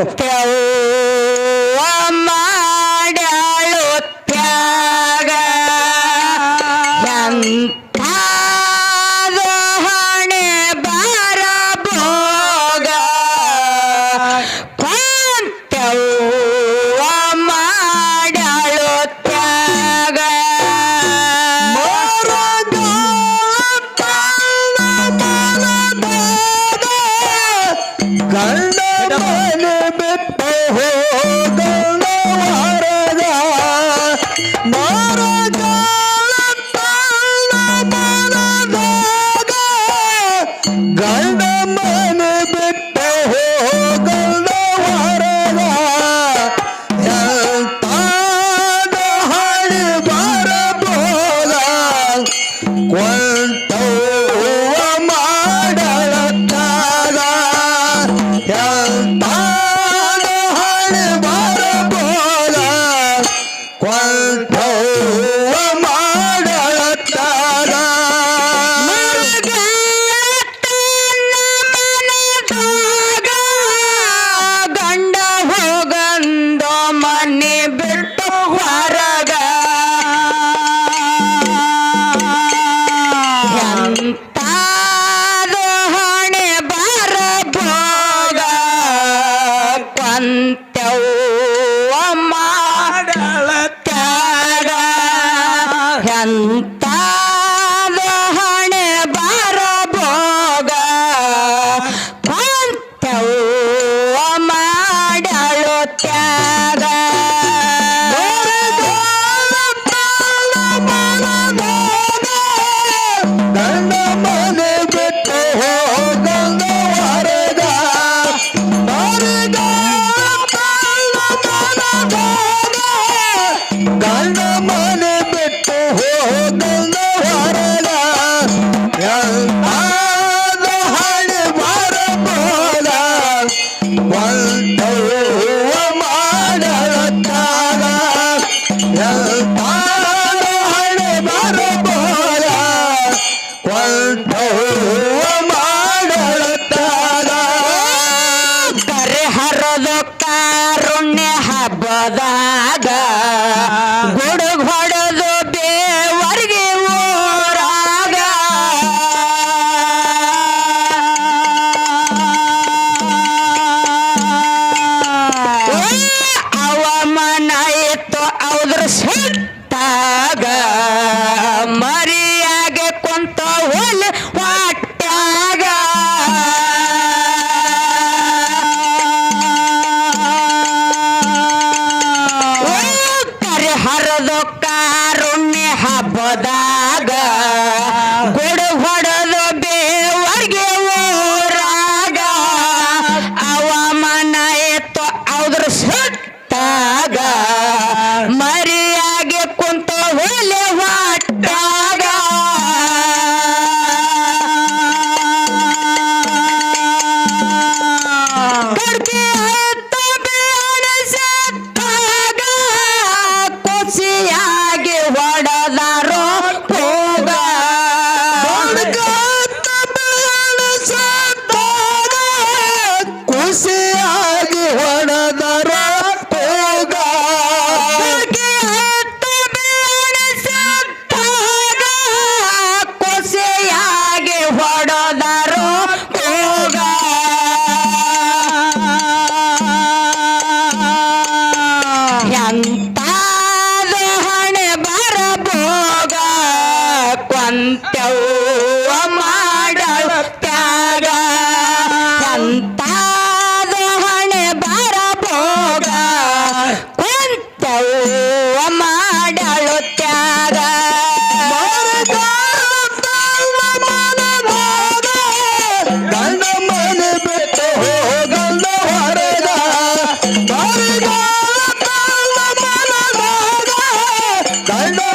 of power.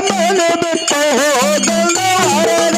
Manu ಬಿಟ್ಟು ಹೋದಲ್ಲ ಹೊರಗ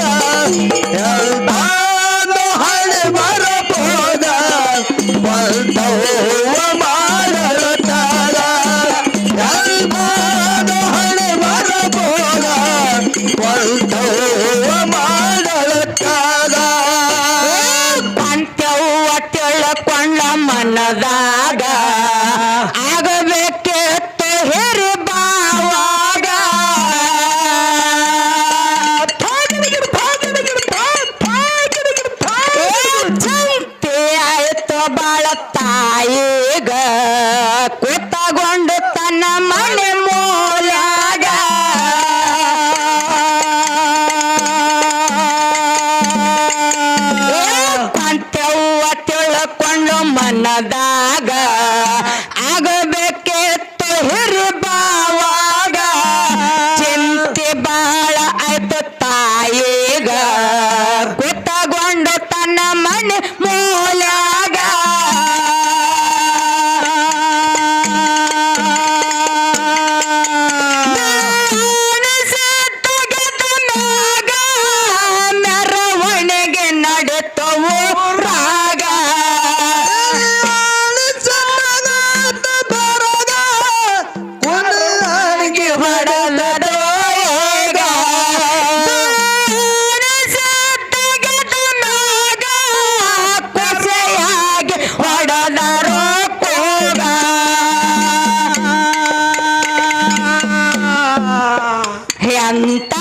Juanita.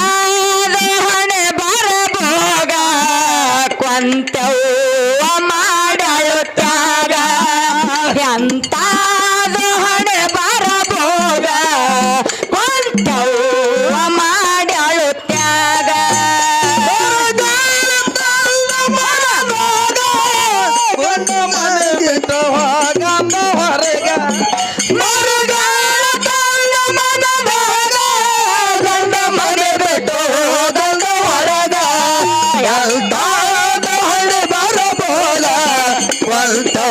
Então,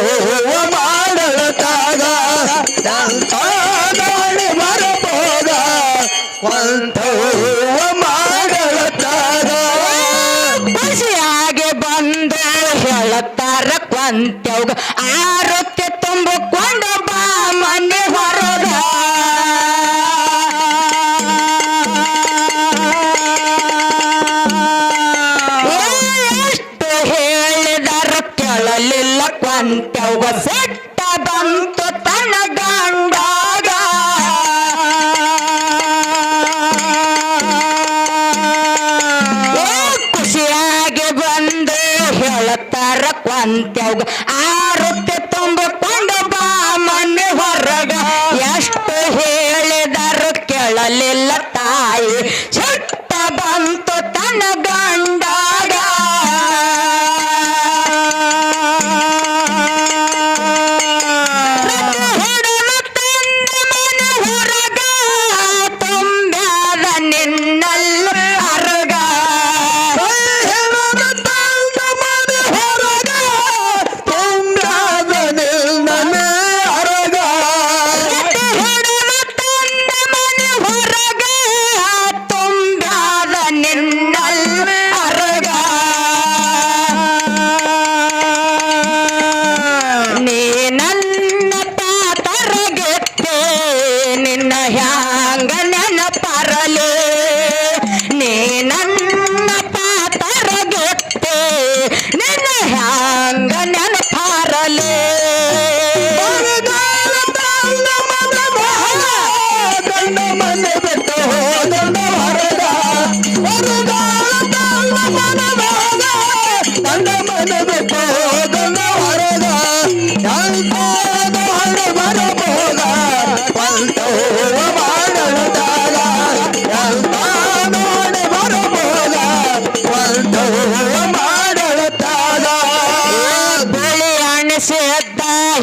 त्या सेट.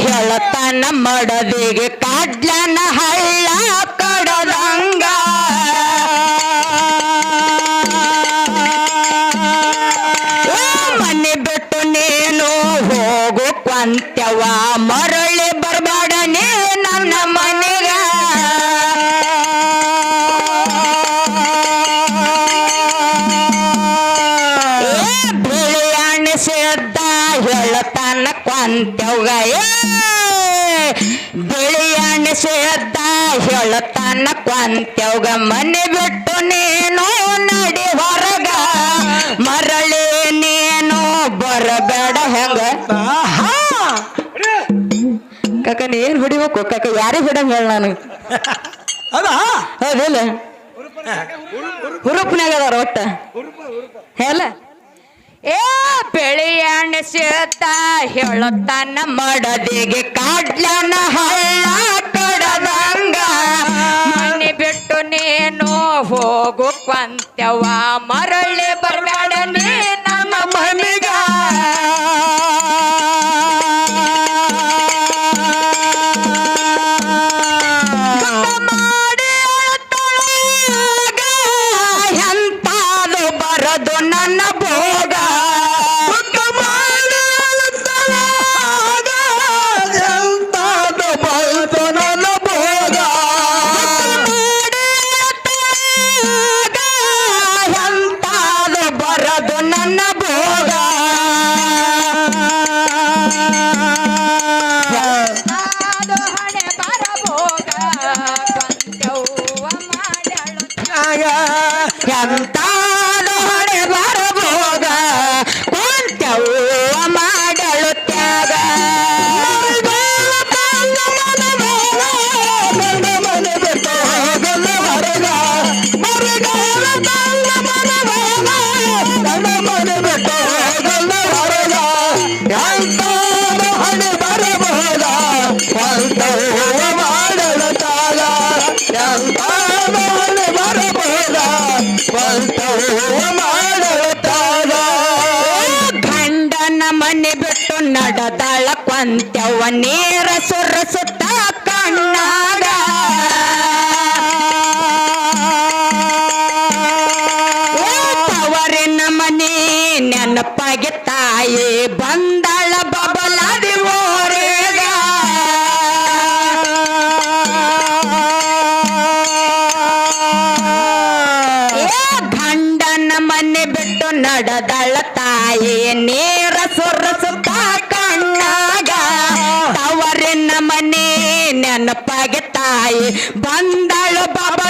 ಹೇಳತಾನ ಮಡದಿಗೆ ಕಾಡ್ಡ ನಿಷೇಧ ಹೇಳತನ ಕ್ವಾಂತ್ಯವ್ಗ ಮನೆ ಬಿಟ್ಟು ನೀನು ನಡಿ ಹೊರಗ. ಮರಳಿ ನೀನು ಬರಬೇಡ ಹೆಂಗ? ಕಾಕ ನೀ ಏನ್ ಬಿಡಿಬೇಕು ಕಾಕ ಯಾರಿಗೆ ಬಿಡಂಗ ಹೇಳ ನಾನು? ಹೌದಿಲ್ಲ ಹುರುಪ್ನಾಗ ಅದಾರ ಒಟ್ಟ? ಹೇಳ. ಏ ಬೆಳೆಯ ಸೇತ ಹೇಳುತ್ತಾನ ಮಡದಿಗೆ ಕಾಡ್ಲನ ಹಳ್ಳ. ಕಡದಂಗ ಮನೆ ಬಿಟ್ಟು ನೀನು ಹೋಗು ಪಂತ್ಯವ ಮರಳಿ ಬರಬೇಡ ನೀನು. ಅಂತ್ಯವ ನೇರ ಸುರಸುತ್ತ ಕಣ್ಣಾಗ. ತವರಿನ ಮನೆ ನೆನಪಾಗಿ ತಾಯಿ, ಬಂದಳ ಬಬಲಾದಿ ಓರೇಗ. ಭಂಡನ ಮನೆ ಬಿಟ್ಟು ನಡದಳ ತಾಯಿ, ನೇರ ಸುರಸುತ್ತ ಗಣಪ ತಾಯಿ ಬಂದಳು ಬಾಬಾ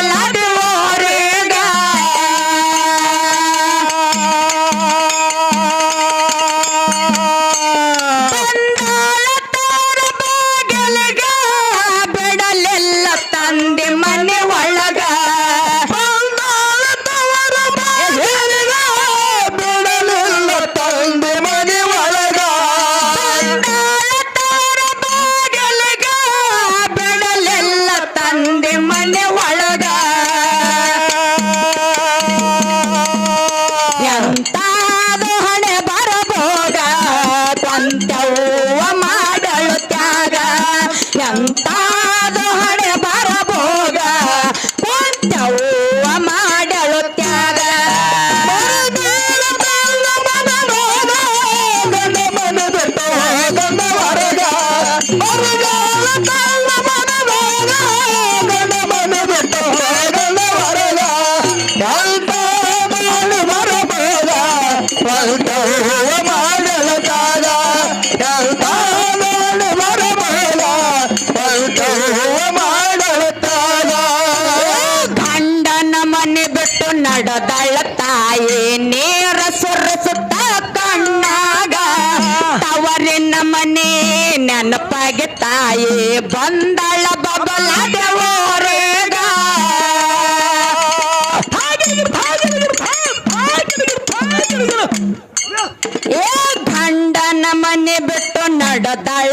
Oh,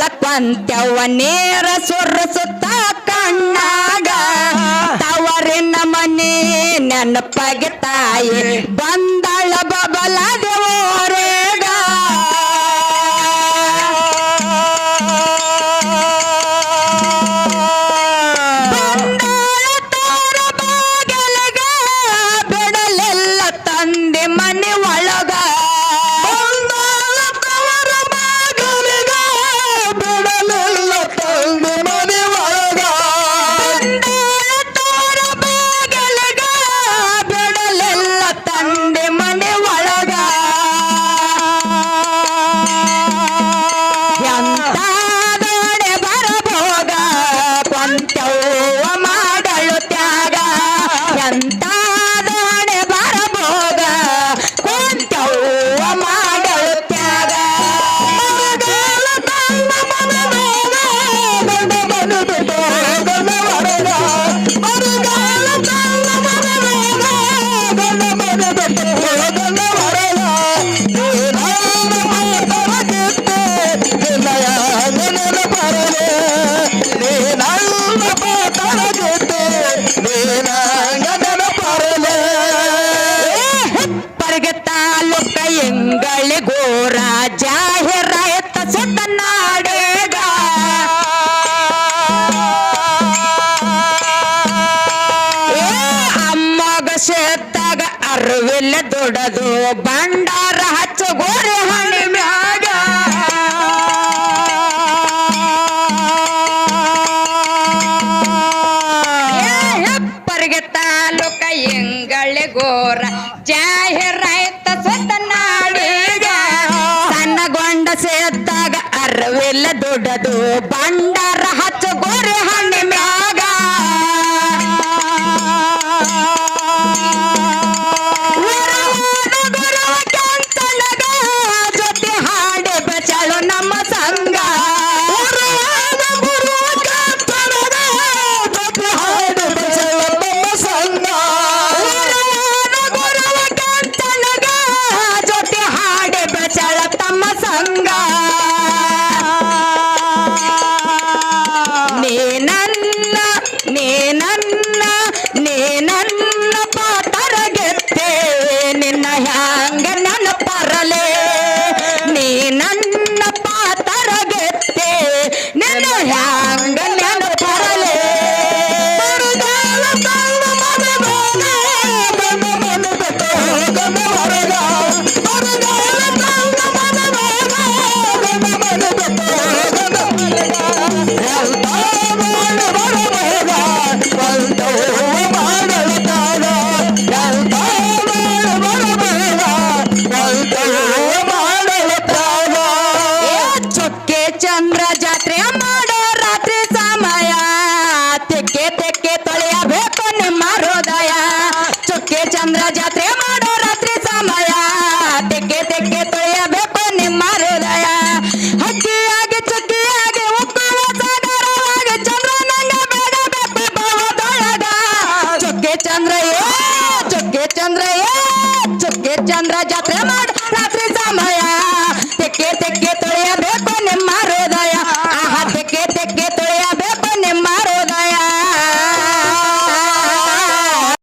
ಪ್ರಪಂಚವ ನೇರ ಸುರಸುತ್ತ ಕಣ್ಣಾಗ, ತವರಿನ ಮನೆ ನೆನಪಗೆ ತಾಯಿ, ಬಂದಳ ಬಬಲ ದೇವರೇಗ ಬಿಡಲೆಲ್ಲ ತಂದೆ ಮನೆ ಒಳಗ. ಅರಿವಿಲ್ಲ ದೊಡದು ಬಂಡಾರ ಹಚ್ಚ ಗೋರಿ ಹಣ್ಣು